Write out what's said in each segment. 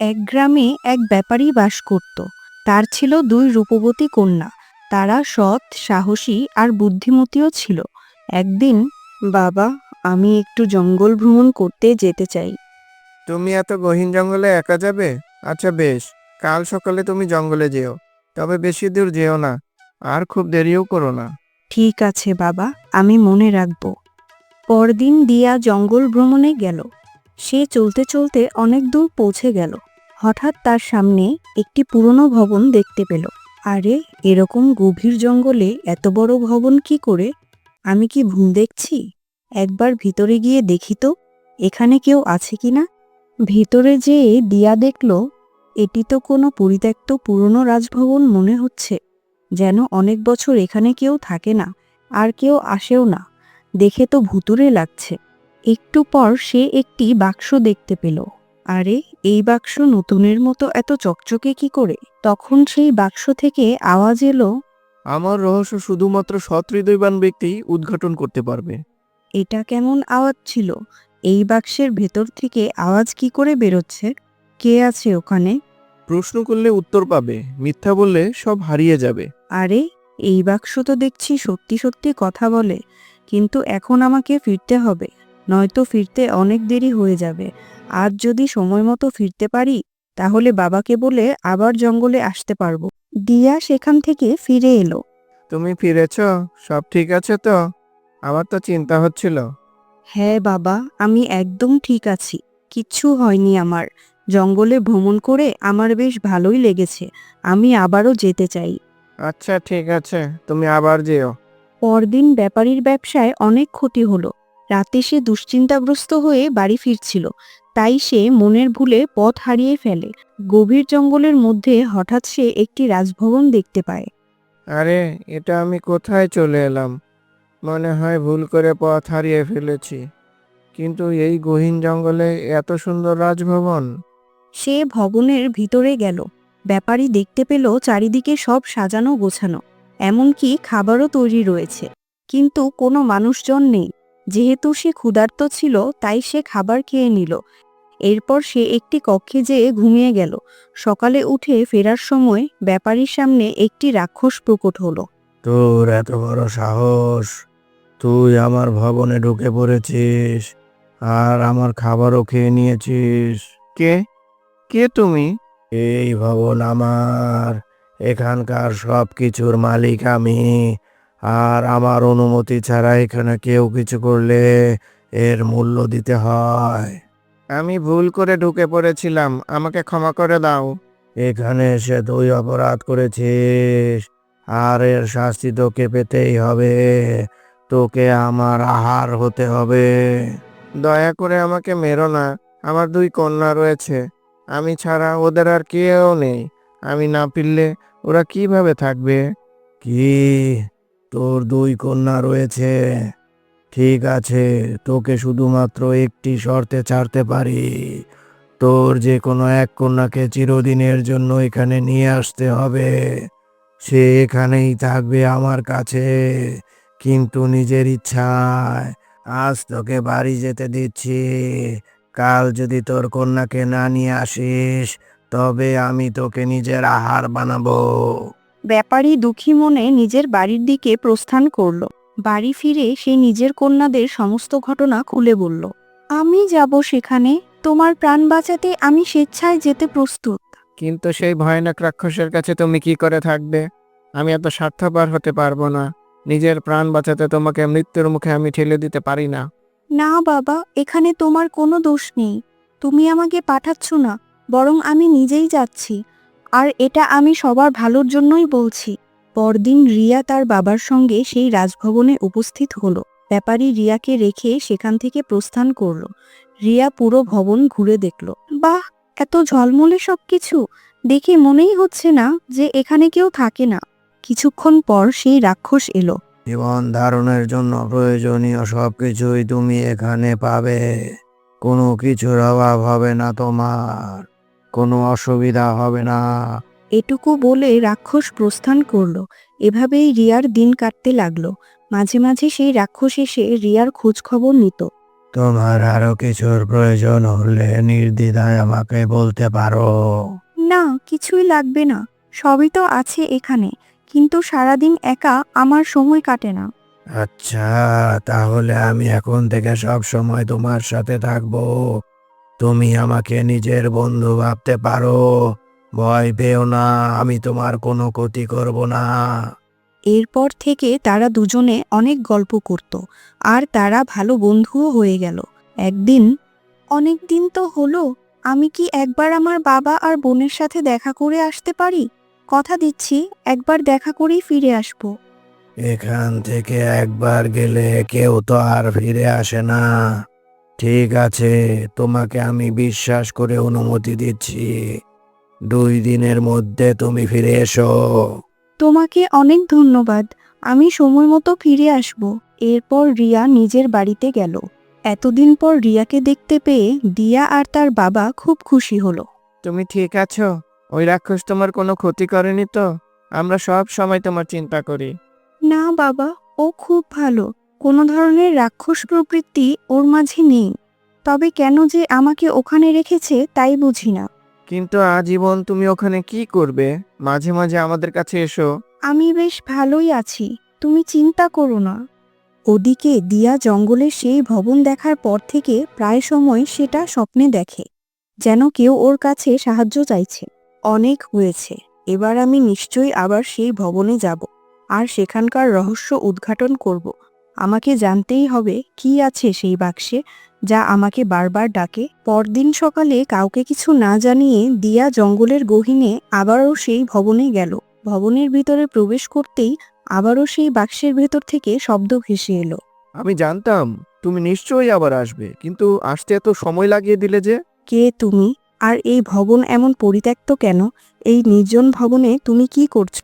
এক গ্রামে এক ব্যাপারী বাস করত। তার ছিল দুই রূপবতী কন্যা। তারা সৎ সাহসী আর বুদ্ধিমতীও ছিল। একদিন বাবা আমি একটু জঙ্গল ভ্রমণ করতে যেতে চাই। তুমি এত গহীন জঙ্গলে একা যাবে? আচ্ছা বেশ কাল সকালে তুমি জঙ্গলে যেও। তবে বেশি দূর যেও না আর খুব দেরিও করো না। ঠিক আছে বাবা আমি মনে রাখব। পরদিন দিয়া জঙ্গল ভ্রমণে গেল। সে চলতে চলতে অনেক দূর পৌঁছে গেল। হঠাৎ তার সামনে একটি পুরনো ভবন দেখতে পেল। আরে, এরকম গভীর জঙ্গলে এত বড় ভবন কি করে? আমি কি ভুল দেখছি? একবার ভিতরে গিয়ে দেখি তো, এখানে কেউ আছে কিনা ভিতরে যেয়ে দিয়া দেখল, এটি তো কোনো পরিত্যক্ত পুরনো রাজভবন মনে হচ্ছে। যেন অনেক বছর এখানে কেউ থাকে না, আর কেউ আসেও না। দেখে তো ভুতুরে লাগছে। একটু পর সে একটি বাক্স দেখতে পেল। আরে এই বাক্স নতুনের মতো এত চকচকে কি করে? তখন সেই বাক্স থেকে আওয়াজ এলো আমার রহস্য শুধুমাত্র সৎ হৃদয়বান ব্যক্তি উদ্ঘাটন করতে পারবে। এটা কেমন আওয়াজ ছিল? এই বাক্সের ভেতর থেকে আওয়াজ কি করে বেরোচ্ছে? কে আছে ওখানে? প্রশ্ন করলে উত্তর পাবে মিথ্যা বললে সব হারিয়ে যাবে। আরে এই বাক্স তো দেখছি সত্যি সত্যি কথা বলে কিন্তু এখন আমাকে ফিরতে হবে নয়তো ফিরতে অনেক দেরি হয়ে যাবে। আজ যদি সময় মতো ফিরতে পারি তাহলে বাবাকে বলে আবার জঙ্গলে আসতে পারব। দিয়া সেখান থেকে ফিরে এলো। তুমি ফিরেছ? সব ঠিক আছে তো? আমার তো চিন্তা হচ্ছিল। হ্যাঁ বাবা আমি একদম ঠিক আছি। কিচ্ছু হয়নি আমার। জঙ্গলে ভ্রমণ করে আমার বেশ ভালোই লেগেছে। আমি আবারও যেতে চাই। আচ্ছা ঠিক আছে। তুমি আবার যেও। পরদিন ব্যাপারীর ব্যবসায় অনেক ক্ষতি হলো। রাতে সে দুশ্চিন্তাগ্রস্ত হয়ে বাড়ি ফিরছিল। তাই সে মনের ভুলে পথ হারিয়ে ফেলে। গভীর জঙ্গলের মধ্যে হঠাৎ সে একটি রাজভবন দেখতে পায়। আরে এটা আমি কোথায় চলে এলাম? মনে হয় ভুল করে পথ হারিয়ে ফেলেছি। কিন্তু এই গহীন জঙ্গলে এত সুন্দর রাজভবন? সে ভবনের ভিতরে গেল। ব্যাপারী দেখতে পেল চারিদিকে সব সাজানো গোছানো এমনকি খাবারও তৈরি রয়েছে। কিন্তু কোনো মানুষজন নেই। যেহেতু সে ক্ষুধার্ত ছিল তাই সে খাবার খেয়ে নিল। এরপর সে একটি কক্ষে যেয়ে ঘুমিয়ে গেল। সকালে উঠে ফেরার সময় ব্যাপারীর সামনে একটি রাক্ষস প্রকট হলো। তোর এত বড় সাহস! তুই আমার ভবনে ঢুকে পড়েছিস আর আমার খাবারও খেয়ে নিয়েছিস। কে? কে তুমি? এই ভবন আমার। এখানকার সব কিছুর মালিক আমি। আর আমার অনুমতি ছাড়া এখানে কেউ কিছু করলে এর মূল্য দিতে হয়। আমি ভুল করে ঢুকে পড়েছিলাম আমাকে ক্ষমা করে দাও। এখানে এসে তুই অপরাধ করেছিস। আর এর শাস্তি তোকে পেতেই হবে। তোকে আমার আহার হতে হবে। দয়া করে আমাকে মেরো না আমার দুই কন্যা রয়েছে। আমি ছাড়া ওদের আর কেউ নেই। আমি না ফিরলে ওরা কীভাবে থাকবে? কি? তোর দুই কন্যা রয়েছে। ঠিক আছে, তোকে শুধুমাত্র একটি শর্তে ছাড়তে পারি। তোর যে কোনো এক কন্যাকে চিরদিনের জন্য এখানে নিয়ে আসতে হবে। সে এখানেই থাকবে আমার কাছে। কিন্তু নিজের ইচ্ছায় আজ তোকে বাড়ি যেতে দিচ্ছি। কাল যদি তোর কন্যাকে না নিয়ে আসিস, তবে আমি তোকে নিজের আহার বানাবো। ব্যাপারী দুঃখী মনে নিজের বাড়ির দিকে প্রস্থান করল। বাড়ি ফিরে সে নিজের কন্যাদের সমস্ত ঘটনা খুলে বলল আমি যাব সেখানে তোমার প্রাণ বাঁচাতে আমি স্বেচ্ছায় যেতে প্রস্তুত। কিন্তু সেই ভয়ানক রাক্ষসের কাছে তুমি কি করে থাকবে? আমি এত স্বার্থপর হতে পারব না। নিজের প্রাণ বাঁচাতে তোমাকে মৃত্যুর মুখে আমি ঠেলে দিতে পারি না। না বাবা এখানে তোমার কোনো দোষ নেই। তুমি আমাকে পাঠাচ্ছ না বরং আমি নিজেই যাচ্ছি। আর এটা আমি সবার ভালোর জন্যই বলছি। পরদিন রিয়া তার বাবার সঙ্গে সেই রাজভবনে উপস্থিত হলো। ব্যাপারী রিয়াকে রেখে সেখান থেকে প্রস্থান করল। রিয়া পুরো ভবন ঘুরে দেখল। বাহ, এত ঝলমলে সব কিছু দেখে মনেই হচ্ছে না যে এখানে কেউ থাকে না। কিছুক্ষণ পর সেই রাক্ষস এলো। জীবন ধারণের জন্য প্রয়োজনীয় সবকিছুই তুমি এখানে পাবে। কোনো কিছুর অভাব হবে না তোমার। কোনো অসুবিধা হবে না। এটুকু বলে রাক্ষস প্রস্থান করল। এভাবেই রিয়ার দিন কাটতে লাগল। মাঝে মাঝে সেই রাক্ষস এসে রিয়ার খোঁজ খবর নিত। তোমার আরও কিছুর প্রয়োজন হলে নির্দ্বিধায় আমাকে বলতে পারো। না কিছুই লাগবে না। সবই তো আছে এখানে কিন্তু সারাদিন একা আমার সময় কাটে না। আচ্ছা তাহলে আমি এখন থেকে সব সময় তোমার সাথে থাকব। তুমি আমাকে নিজের বন্ধু ভাবতে পারো। ভয় পেও না আমি তোমার কোনো ক্ষতি করব না। এরপর থেকে তারা দুজনে অনেক গল্প করত আর তারা ভালো বন্ধুও হয়ে গেল। একদিন অনেক দিন তো হলো আমি কি একবার আমার বাবা আর বোনের সাথে দেখা করে আসতে পারি? কথা দিচ্ছি একবার দেখা করেই ফিরে আসব। এখান থেকে একবার গেলে কেউ তো আর ফিরে আসে না। ঠিক আছে তোমাকে আমি বিশ্বাস করে অনুমতি দিচ্ছি। দুই দিনের মধ্যে তুমি ফিরে এসো। তোমাকে অনেক ধন্যবাদ। আমি সময় মতো ফিরে আসব। এরপর রিয়া নিজের বাড়িতে গেল। এতদিন পর রিয়াকে দেখতে পেয়ে দিয়া আর তার বাবা খুব খুশি হলো। তুমি ঠিক আছো? ওই রাক্ষস তোমার কোনো ক্ষতি করেনি তো? আমরা সব সময় তোমার চিন্তা করি। না বাবা ও খুব ভালো। কোনো ধরনের রাক্ষস প্রবৃত্তি ওর মাঝে নেই। তবে কেন যে আমাকে ওখানে রেখেছে তাই বুঝি না। কিন্তু আজীবন তুমি ওখানে কি করবে? মাঝে মাঝে আমাদের কাছে এসো। আমি বেশ ভালোই আছি, তুমি চিন্তা করো না। ওদিকে দিয়া জঙ্গলে সেই ভবন দেখার পর থেকে প্রায় সময় সেটা স্বপ্নে দেখে, যেন কেউ ওর কাছে সাহায্য চাইছে। অনেক হয়েছে, এবার আমি নিশ্চয়ই আবার সেই ভবনে যাব, আর সেখানকার রহস্য উদ্ঘাটন করব। আমাকে জানতেই হবে কি আছে সেই বাক্সে যা আমাকে বারবার ডাকে। পরদিন সকালে কাউকে কিছু না জানিয়ে দিয়া জঙ্গলের গহীনে আবারও সেই ভবনে গেল। ভবনের ভিতরে প্রবেশ করতেই আবারও সেই বাক্সের ভেতর থেকে শব্দ ভেসে এলো। আমি জানতাম তুমি নিশ্চয়ই আবার আসবে কিন্তু আসতে এত সময় লাগিয়ে দিলে যে? কে তুমি? আর এই ভবন এমন পরিত্যক্ত কেন? এই নির্জন ভবনে তুমি কি করছ?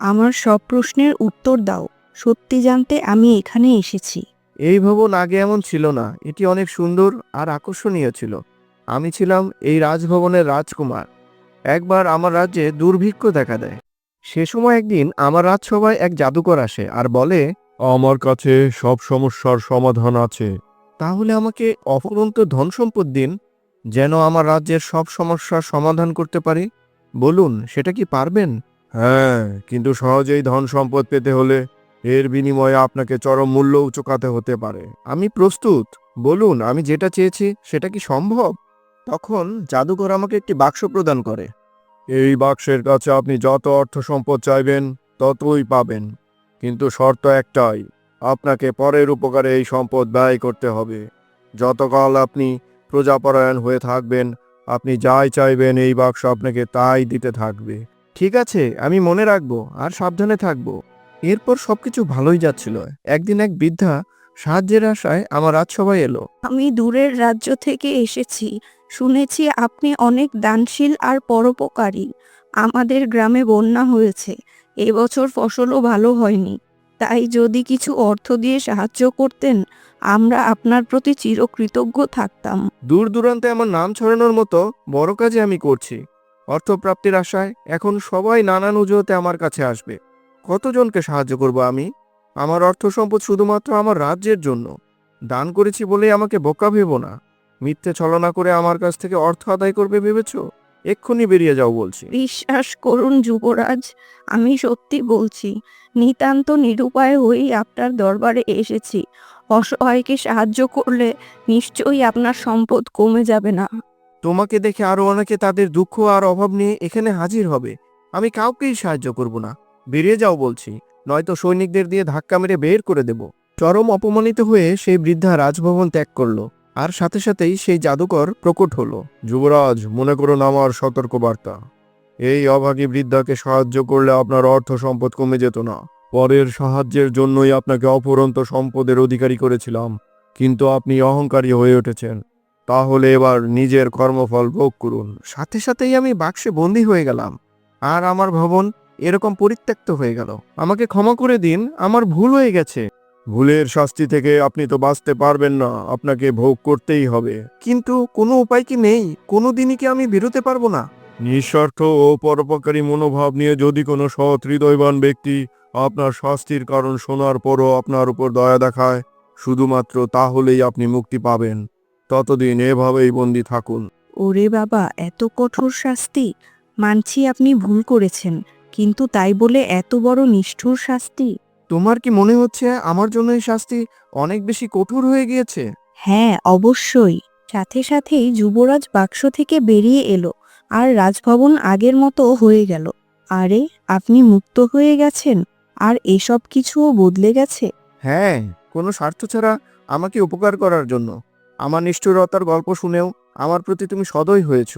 আমার সব প্রশ্নের উত্তর দাও। সত্যি জানতে আমি এখানে এসেছি। এই ভবন আগে এমন ছিল না এটি অনেক সুন্দর আর আকর্ষণীয় ছিল। আমি ছিলাম এই রাজভবনের রাজকুমার। একবার আমার রাজ্যে দুর্ভিক্ষ দেখা দেয়। সে সময় একদিন আমার রাজসভায় এক জাদুকর আসে আর বলে আমার কাছে সব সমস্যার সমাধান আছে। তাহলে আমাকে অফুরন্ত ধন সম্পদ দিন যেন আমার রাজ্যের সব সমস্যার সমাধান করতে পারি। বলুন সেটা কি পারবেন? হ্যাঁ কিন্তু সহজেই ধন সম্পদ পেতে হলে এর বিনিময়ে আপনাকে চরম মূল্য চোকাতে হতে পারে। আমি প্রস্তুত। বলুন, আমি যেটা চেয়েছি, সেটা কি সম্ভব? তখন জাদুঘর আমাকে একটি বাক্স প্রদান করে। এই বাক্সের কাছে আপনি যত অর্থ সম্পদ চাইবেন, ততই পাবেন। কিন্তু শর্ত একটাই, আপনাকে পরের উপকারে এই সম্পদ ব্যয় করতে হবে। যতকাল আপনি প্রজাপরায়ণ হয়ে থাকবেন, আপনি যাই চাইবেন, এই বাক্স আপনাকে তাই দিতে থাকবে। ঠিক আছে, আমি মনে রাখব, আর সাবধানে থাকব। এরপর সবকিছু ভালোই যাচ্ছিল। একদিন এক বৃদ্ধা সাহায্যের আশায় আমার রাজসভায় এলো। আমি দূরের রাজ্য থেকে এসেছি। শুনেছি আপনি অনেক দানশীল আর পরোপকারী। আমাদের গ্রামে বন্যা হয়েছে। এবছর ফসলও ভালো হয়নি। তাই যদি কিছু অর্থ দিয়ে সাহায্য করতেন আমরা আপনার প্রতি চিরকৃতজ্ঞ থাকতাম। দূর দূরান্তে আমার নাম ছড়ানোর মতো বড় কাজে আমি করছি। অর্থপ্রাপ্তির আশায় এখন সবাই নানান উজোতে আমার কাছে আসবে। কতজনকে সাহায্য করব আমি? আমার অর্থ সম্পদ শুধুমাত্র আমার রাজ্যের জন্য। দান করেছি বলেই আমাকে বোকা ভেবো না। মিথ্যে ছলনা করে আমার কাছ থেকে অর্থ আদায় করবে ভেবেছ? এক্ষুনি বেরিয়ে যাও বলছি। বিশ্বাস করুন যুবরাজ আমি সত্যি বলছি নিতান্ত নিরুপায় হয়েই আপনার দরবারে এসেছি। অসহায়কে সাহায্য করলে নিশ্চয়ই আপনার সম্পদ কমে যাবে না। তোমাকে দেখে আরও অনেকে তাদের দুঃখ আর অভাব নিয়ে এখানে হাজির হবে। আমি কাউকেই সাহায্য করব না। বেরিয়ে যাও বলছি নয়তো সৈনিকদের দিয়ে ধাক্কা মেরে বের করে দেব। চরম অপমানিত হয়ে সেই বৃদ্ধা রাজভবন ত্যাগ করল আর সাথে সাথেই সেই জাদুকর প্রকট হল। যুবরাজ মনে করুন আমার সতর্কবার্তা। এই অভাগী বৃদ্ধাকে সাহায্য করলে আপনার অর্থ সম্পদ কমে যেত না। পরের সাহায্যের জন্যই আপনাকে অফুরন্ত সম্পদের অধিকারী করেছিলাম কিন্তু আপনি অহংকারী হয়ে উঠেছেন। তাহলে এবার নিজের কর্মফল ভোগ করুন। সাথে সাথেই আমি বাক্সে বন্দী হয়ে গেলাম। আর আমার ভবন এরকম পরিত্যক্ত হয়ে গেল। আমাকে ক্ষমা করে দিন আমার ভুল হয়ে গেছে। ভুলের শাস্তি থেকে আপনি তো বাঁচতে পারবেন না আপনাকে ভোগ করতেই হবে। কিন্তু কোনো উপায় কি নেই? কোনো দিনই কি আমি বেরোতে পারব না? নিঃস্বার্থ ও পরোপকারী মনোভাব নিয়ে যদি কোনো সৎ হৃদয়বান ব্যক্তি আপনার শাস্তির কারণ শোনার পরও আপনার উপর দয়া দেখায় শুধুমাত্র তাহলেই আপনি মুক্তি পাবেন। ততদিন এভাবেই বন্দি থাকুন। ওরে বাবা এত কঠোর শাস্তি! মানছি আপনি ভুল করেছেন। কিন্তু তাই বলে এত বড় নিষ্ঠুর শাস্তি? তোমার কি মনে হচ্ছে আমার জন্য এই শাস্তি অনেক বেশি কঠোর হয়ে গিয়েছে? হ্যাঁ অবশ্যই। সাথে সাথেই যুবরাজ বাক্স থেকে বেরিয়ে এলো আর রাজভবন আগের মতো হয়ে গেল। আরে আপনি মুক্ত হয়ে গেছেন। আর এসব কিছুও বদলে গেছে? হ্যাঁ কোনো স্বার্থ ছাড়া আমাকে উপকার করার জন্য। আমার নিষ্ঠুরতার গল্প শুনেও আমার প্রতি তুমি সদয় হয়েছ।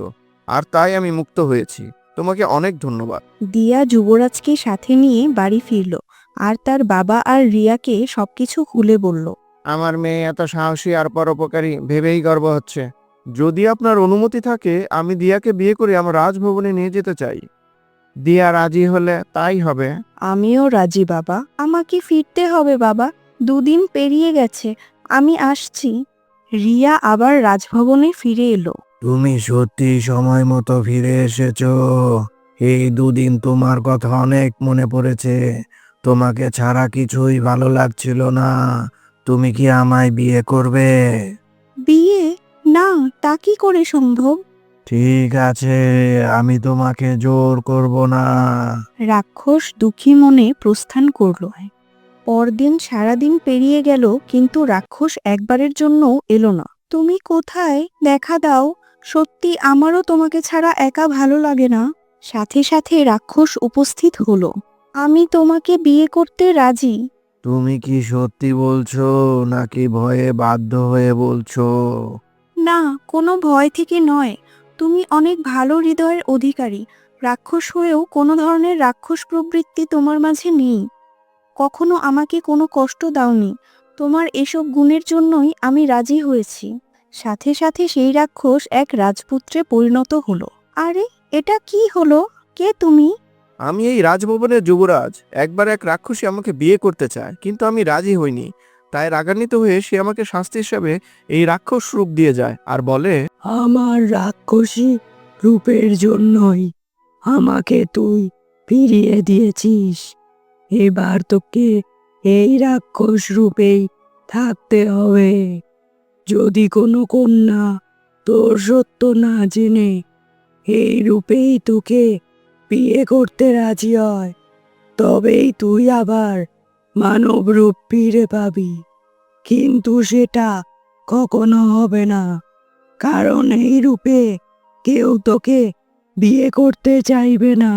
আর তাই আমি মুক্ত হয়েছি। তোমাকে অনেক ধন্যবাদ। দিয়া যুবরাজকে সাথে নিয়ে বাড়ি ফিরল আর তার বাবা আর রিয়াকে সবকিছু খুলে বলল আমার মেয়ে এত সাহসী আর পরোপকারী ভেবেই গর্ব হচ্ছে। যদি আপনার অনুমতি থাকে আমি দিয়াকে বিয়ে করে আমার রাজভবনে নিয়ে যেতে চাই। দিয়া রাজি হলে তাই হবে। আমিও রাজি বাবা। আমাকে ফিরতে হবে বাবা। দুদিন পেরিয়ে গেছে। আমি আসছি। রিয়া আবার রাজভবনে ফিরে এলো। তুমি সত্যি সময় মতো ফিরে এসেছ। এই দুদিন তোমার কথা অনেক মনে পড়েছে। তোমাকে ছাড়া কিছুই ভালো লাগছিল না। তুমি কি আমায় বিয়ে করবে? বিয়ে? না তা কি করে সম্ভব? ঠিক আছে আমি তোমাকে জোর করব না। রাক্ষস দুঃখী মনে প্রস্থান করল। পরদিন সারাদিন পেরিয়ে গেল কিন্তু রাক্ষস একবারের জন্য এলো না। তুমি কোথায়? দেখা দাও। সত্যি আমারও তোমাকে ছাড়া একা ভালো লাগে না। সাথে সাথে রাক্ষস উপস্থিত হলো। আমি তোমাকে বিয়ে করতে রাজি। তুমি কি সত্যি বলছো নাকি ভয়ে বাধ্য হয়ে বলছো? না কোনো ভয় থেকে নয়। তুমি অনেক ভালো হৃদয়ের অধিকারী। রাক্ষস হয়েও কোনো ধরনের রাক্ষস প্রবৃত্তি তোমার মাঝে নেই। কখনো আমাকে কোনো কষ্ট দাওনি। তোমার এসব গুণের জন্যই আমি রাজি হয়েছি। সাথে সাথে সেই রাক্ষস এক রাজপুত্রে পরিণত হলো। আরে এটা কি হলো? কে তুমি? আমি এই রাজভবনের যুবরাজ। একবার এক রাক্ষসী আমাকে বিয়ে করতে চায় কিন্তু আমি রাজি হইনি। তাই রাগান্বিত হয়ে সে আমাকে শাস্তি হিসাবে এই রাক্ষস রূপ দিয়ে যায় আর বলে আমার রাক্ষসী রূপের জন্যই আমাকে তুই ফিরিয়ে দিয়েছিস। এবার তোকে এই রাক্ষস রূপেই থাকতে হবে। যদি কোনো কন্যা তোর সত্য না জেনে এই রূপেই তোকে বিয়ে করতে রাজি হয়, তবেই তুই আবার মানব রূপ ফিরে পাবি। কিন্তু সেটা কখনো হবে না, কারণ এই রূপে কেউ তোকে বিয়ে করতে চাইবে না।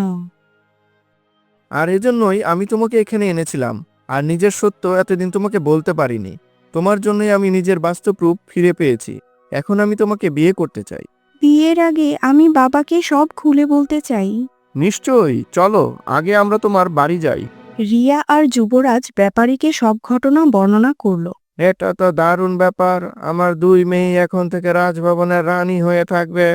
আর এজন্যই আমি তোমাকে এখানে এনেছিলাম, আর নিজের সত্য এতদিন তোমাকে বলতে পারিনি। তোমার জন্যই আমি নিজের বাস্তব রূপ ফিরে পেয়েছি। এখন আমি তোমাকে বিয়ে করতে চাই। বিয়ের আগে আমি বাবাকে সব খুলে বলতে চাই। নিশ্চয়ই চলো আগে আমরা তোমার বাড়ি যাই। রিয়া আর যুবরাজ ব্যাপারীকে সব ঘটনা বর্ণনা করল। এটা তো দারুণ ব্যাপার আমার দুই মেয়ে এখন থেকে রাজভবনের রানী হয়ে থাকবে।